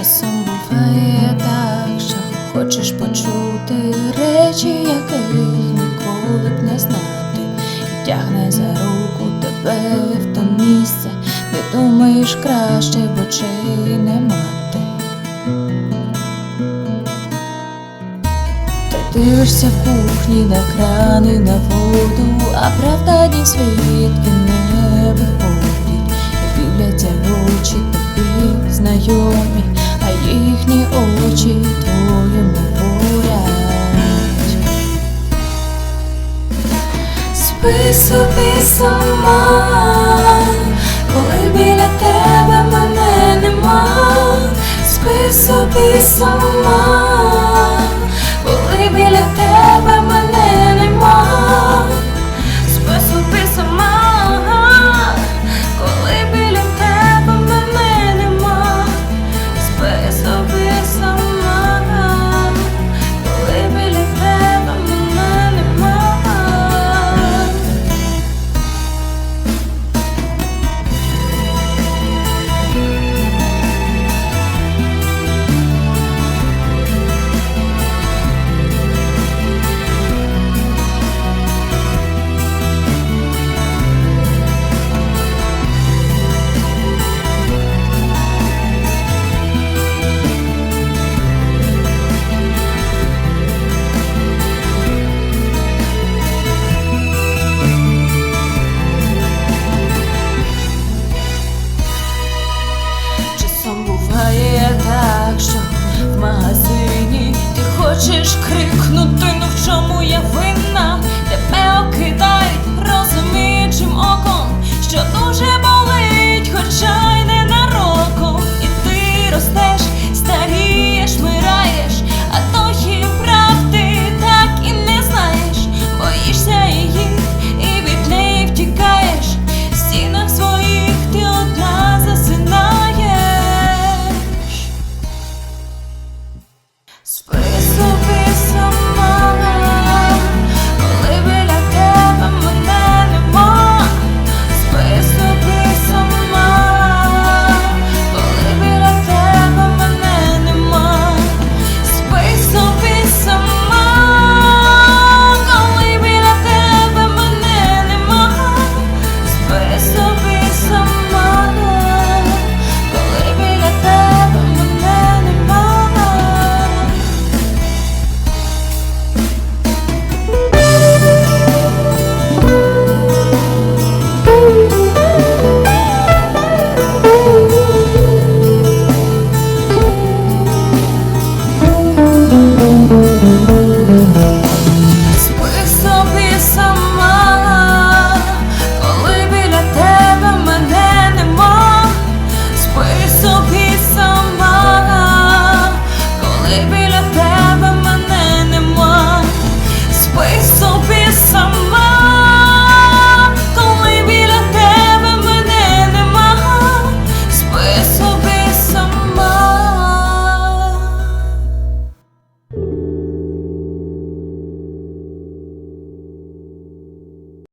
часом буває так, що хочеш почути речі, яких ніколи б не знати, і тягне за руку тебе в то місце, де думаєш краще, бо чи не мати. Ти дивишся в кухні на крани, на воду, а правда ні звідки не. Собі сама, коли біля тебе мене нема, спи собі Часом буває так, що в магазині ти хочеш крикнути, ну в чому я винна, baby.